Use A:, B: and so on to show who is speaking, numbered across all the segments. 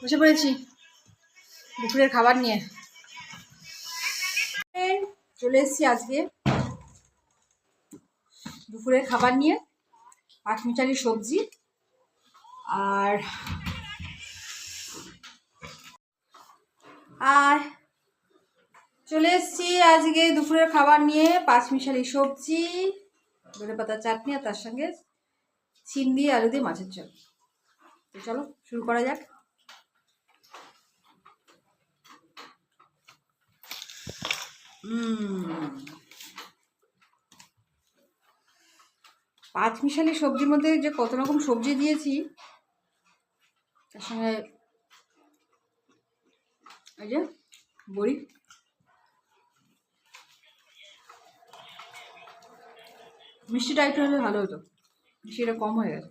A: বসে পড়েছি। দুপুরের খাবার নিয়ে। চলে এসেছি আজকে দুপুরের খাবার নিয়ে পাঁচমিচালি সবজি আর আর চলে এসেছি আজকে দুপুরের খাবার নিয়ে পাঁচমিশালি সবজি, ধনে পাতার চাটনি আর তার সঙ্গে চিন দিয়ে আলু দিয়ে মাছের ঝোল। তো চলো, শুরু করা যাক। পাঁচ মিশালি সবজির মধ্যে যে কত রকম সবজি দিয়েছি, তার সঙ্গে এই যে বড়ি। মিষ্টিটা একটু হলে ভালো হতো, মিষ্টিটা কম হয়ে গেছে।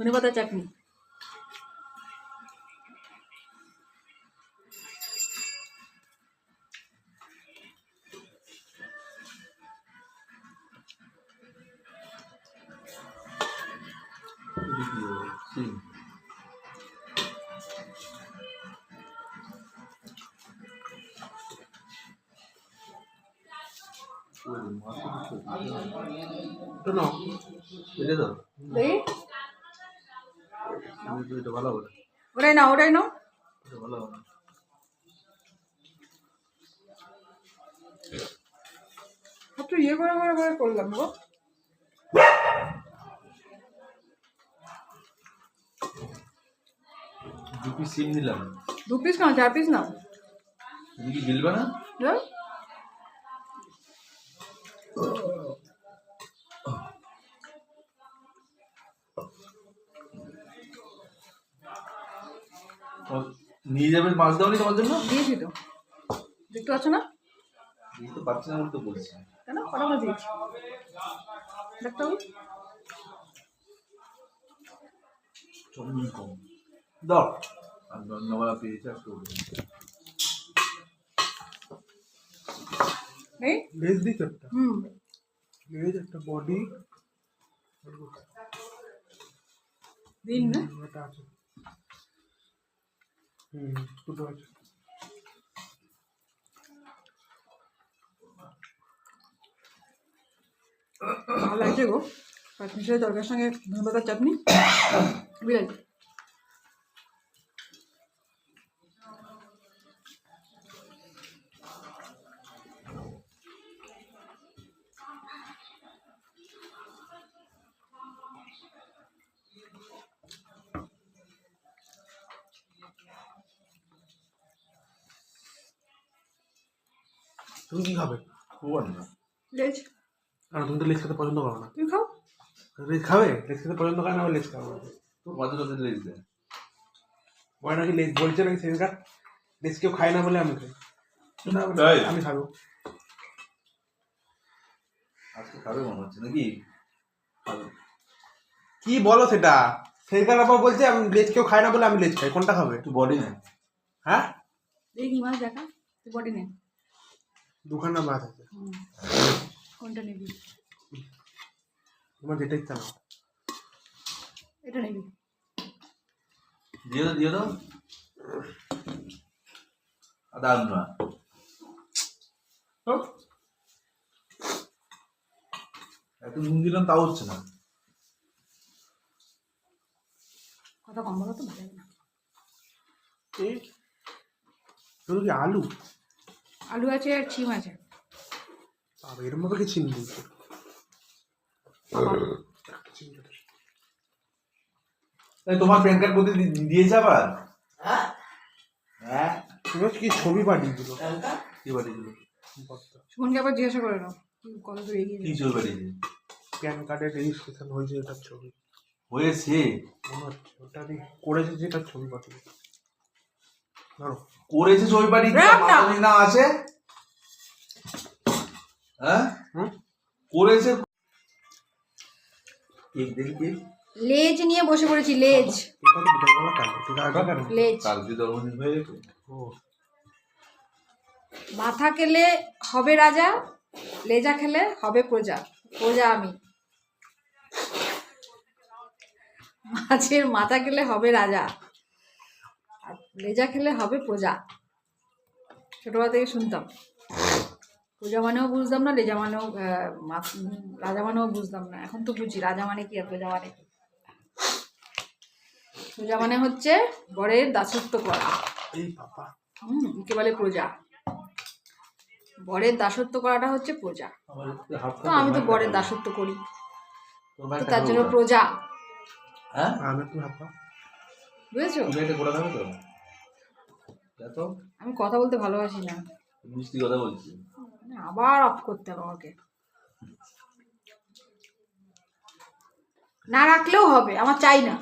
A: ধনে পাতার চাটনি
B: তো নাও
C: এটা তো
A: দেখি
C: এটা ভালো হবে
A: ওটাই না ওটাই নাও।
C: ভালো হবে
A: একটু ইয়ে করে করে করে করলাম গো।
C: দু পিস সিম নিলাম।
A: দু পিস নাও চার পিস নাও।
C: তুমি কি গিলবে না। নিয়ে যাবে মাছ দাও নি তোমার জন্য?
A: দিয়েছি তো দেখতে পাচ্ছ না?
C: এই তো পাচ্ছি না বলে তো বলছি।
A: কেন? কটা দিয়েছি দেখতে হবে
C: চলুন কম দাও। আর নবালা পেয়েছে আর করব
A: এই?
B: লেজ দিই তো একটা।
A: হুম।
B: লেজ একটা বডি।
A: দিন না?
B: এটা আছে। হুম দুটো আছে
A: লাগছে গো। পাঁচ মিশালি তরকারির সঙ্গে ধন্যবাদ চাটনি? বিরাজ
B: তুমি কি খাবে?
C: খুব না।
A: লেজ।
B: আর তুমি তো লেজ খেতে পছন্দ করো না।
A: তুমি খাও।
B: লেজ খাবে? লেজ খেতে পছন্দ করে না আমি লেজ খাব?
C: তো মাঝে মাঝে লেগে দেয়।
B: ওই নাকি লেজ বলছে নাকি সেদিনকার লেজ কেউ খায় না বলে আমি খাই। না, আমি খাব।
C: আজকে খাবে মনে হচ্ছে নাকি?
B: কি বলো সেটা? সেদিনকার আবার বলছে আমি লেজ কেউ খায় না বলে আমি লেজ খাই। কোনটা খাবে?
C: একটু বডি নেই
B: হ্যাঁ?
A: দেখি মাছ দেখা। তুই বডি নে।
B: দুখানা মাছ আছে।
A: কোনটা নিবি?
B: তোমার যেটা ইচ্ছা না
A: এটা নিবি।
C: দিয়ে দাও দিয়ে দাও। না এত নুন দিলাম তাও হচ্ছে না।
A: কথা কম বলো তো ভালো লাগে না।
B: এই তোর কি আলু?
A: আলু আছে আর ছিম আছে।
B: বাবা
C: তাই তোমার প্যান কার্ড প্রতি দিয়েছে আবার? হ্যাঁ।
B: তুমি কি ছবি পাঠিয়ে দিল?
C: কি পাঠিয়েছিল
A: সুমনকে আবার জিজ্ঞাসা করে নাও তুই কত দূর এগিয়ে
C: কি
B: প্যান কার্ডের রেজিস্ট্রেশন হয়েছে এটার ছবি।
C: হয়েছে?
B: মনে হচ্ছে ওটা করেছি যেটা ছবি পাঠিয়ে ধরো
C: করেছে ওই বাড়ি
A: না।
C: না আছে? হ্যাঁ? করেছে কেক দেখি কেক
A: লেজ নিয়ে বসে পড়েছি লেজ।
C: হয়ে
A: মাথা খেলে হবে রাজা লেজা খেলে হবে প্রজা প্রজা আমি। মাছের মাথা খেলে হবে রাজা। লেজা খেলে হবে প্রজা ছোটবেলা থেকে শুনতাম। প্রজা মানেও বুঝতাম না লেজা মানেও রাজা মানেও বুঝতাম না। এখন তো বুঝি রাজা মানে কি আর প্রজা মানে কি? প্রজা মানে হচ্ছে বরের দাসত্ব করা।
B: এই
A: হুম একে বলে প্রজা বরের দাসত্ব করাটা হচ্ছে প্রজা তো আমি তো বরের দাসত্ব করি।
C: তোর
A: তো
C: ভাই
A: তার জন্য প্রজা
C: হ্যাঁ?
A: বুঝেছ?
C: তো?
A: আমি কথা বলতে ভালোবাসি না।
C: মিষ্টি কথা বলছি।
A: আবার অফ করতে হবে আমাকে। না রাখলেও হবে আমার চাই না।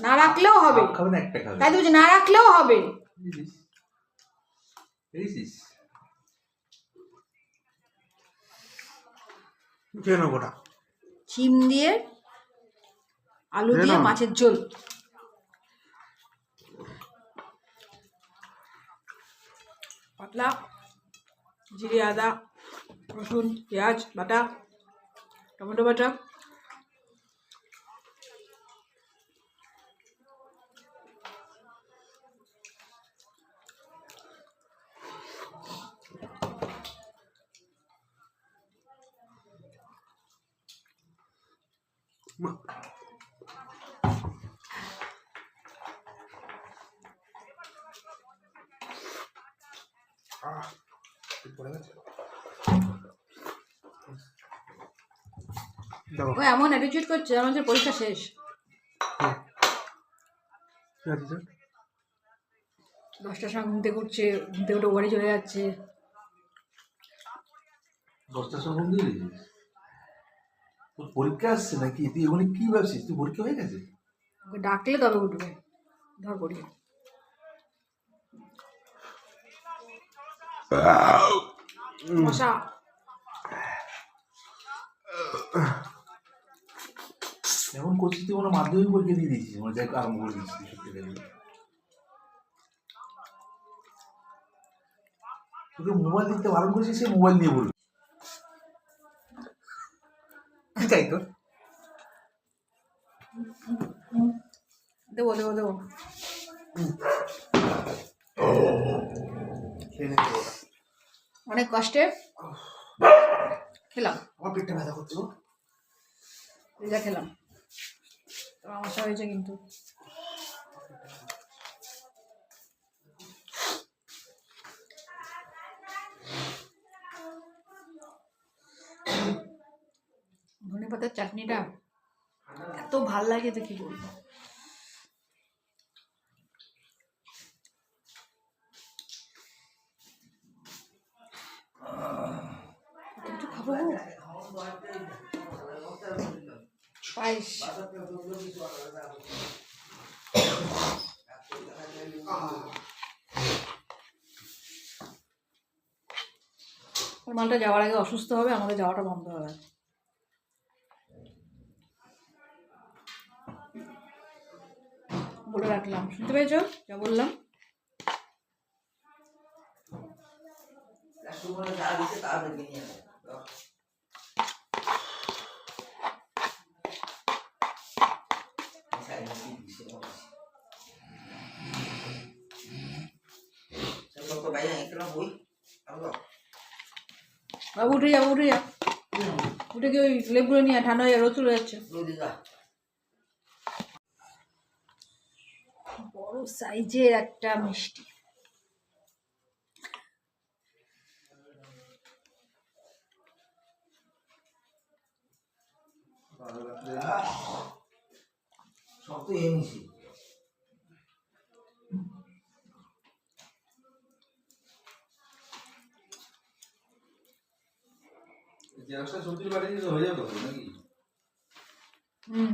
C: না
A: রাখলেও হবে।
C: খাবে না একটা খাবে।
A: তাই তো না রাখলেও হবে।
B: কেন গোটা।
A: চিম দিয়ে আলু দিয়ে মাছের ঝোল। पतला जीरे आदा रसुन
B: प्याज बाटा टमाटो बाटा Look.
A: ও এমন অ্যাটিটিউড করছে আমাদের পরীক্ষা শেষ। দশটার সময় ঘুমতে করছে ঘুমতে উঠে বাড়ি চলে যাচ্ছে।
C: দশটার সময় ঘুম দিয়ে তোর পরীক্ষা আসছে নাকি? তুই এখানে কি ভাবছিস? তুই পরীক্ষা হয়ে গেছে?
A: ওকে ডাকলে তবে উঠবে। ধর পড়িয়ে মশা
C: এমন করছিস তুই হয় মাধ্যমিক পরীক্ষা দিয়ে দিয়েছিস মানে যাই আরম্ভ করে দিয়েছিস সত্যি করে। তোকে মোবাইল দেখতে বারণ করেছিস সে মোবাইল নিয়ে বলবি। তাই তো?
A: দেবো দেবো দেবো। অনেক কষ্টে। খেলাম।
B: আমার পেটটা ব্যথা করছে গো।
A: খেলাম। সমস্যা হয়েছে কিন্তু। ধনে পাতার চাটনিটা এত ভালো লাগে কি বলব। মালটা যাওয়ার আগে অসুস্থ হবে আমাদের যাওয়াটা বন্ধ হবে। বলে রাখলাম। শুনতে পেয়েছ? যা বললাম। বাবু উঠে যা উঠে উঠে গিয়ে ওই লেবুগুলো নিয়ে ঠান্ডা হয়ে রোদ চলে যাচ্ছে বড় সাইজের একটা মিষ্টি।
D: সব তো এনেছি
C: জেরক্সটা সবজির বাড়ি হয়ে যাবে নাকি?
A: হুম।